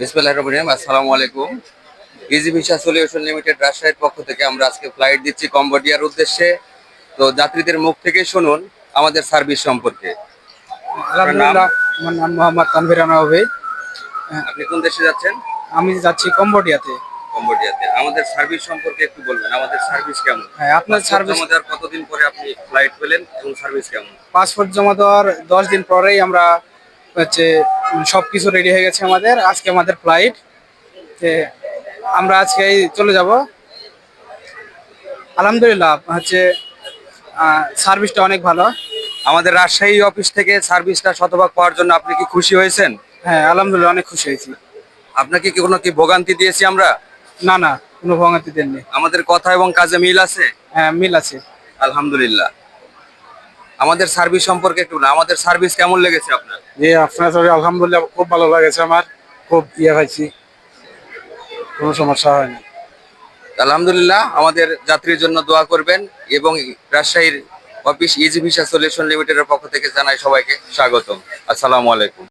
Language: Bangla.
বিসমিল্লাহির রহমানির রহিম আসসালামু আলাইকুম। ইজি ভিসা সলিউশন লিমিটেড রাজশাহীর পক্ষ থেকে আমরা আজকে ফ্লাইট দিচ্ছি কম্বোডিয়ার উদ্দেশ্যে। তো যাত্রীদের মুখ থেকে শুনুন আমাদের সার্ভিস সম্পর্কে। আলহামদুলিল্লাহ আমার নাম মোহাম্মদ তানভীর আনাওবে আপনি কোন দেশে যাচ্ছেন? আমি যাচ্ছি কম্বোডিয়াতে কম্বোডিয়াতে আমাদের সার্ভিস সম্পর্কে একটু বলবেন আমাদের সার্ভিস কেমন? হ্যাঁ আপনার সার্ভিস জমা দেওয়ার কতদিন পরে আপনি ফ্লাইট পেলেন এবং সার্ভিস কেমন? পাসপোর্ট জমা দেওয়ার দশ দিন পরেই আমরা হচ্ছে সব কিছু রেডি হয়ে গেছে আমাদের। আজকে আমাদের ফ্লাইট আমরা আজকে চলে যাব। আলহামদুলিল্লাহ হচ্ছে সার্ভিসটা অনেক ভালো। আমাদের রাজশাহী অফিস থেকে সার্ভিসটা শতভাগ পাওয়ার জন্য আপনি কি খুশি হয়েছেন? হ্যাঁ আলহামদুলিল্লাহ অনেক খুশি হয়েছি। আপনাকে কি কোনো কি ভোগান্তি দিয়েছি আমরা? না না কোনো ভোগান্তি দেননি। আমাদের কথা এবং কাজে মিল আছে? হ্যাঁ মিল আছে। আলহামদুলিল্লাহ। আমাদের সার্ভিস সম্পর্কে একটু না আমাদের সার্ভিস কেমন লেগেছে আপনার? জি আপনার সাথে আলহামদুলিল্লাহ খুব ভালো লেগেছে আমার খুব ইয়ে হয়েছি কোনো সমস্যা হয়নি আলহামদুলিল্লাহ আমাদের যাত্রীর জন্য দোয়া করবেন এবং রাজশাহীর অফিস ইজি ভিসা সলিউশন লিমিটেডের পক্ষ থেকে জানাই সবাইকে স্বাগতম। আসসালামু আলাইকুম।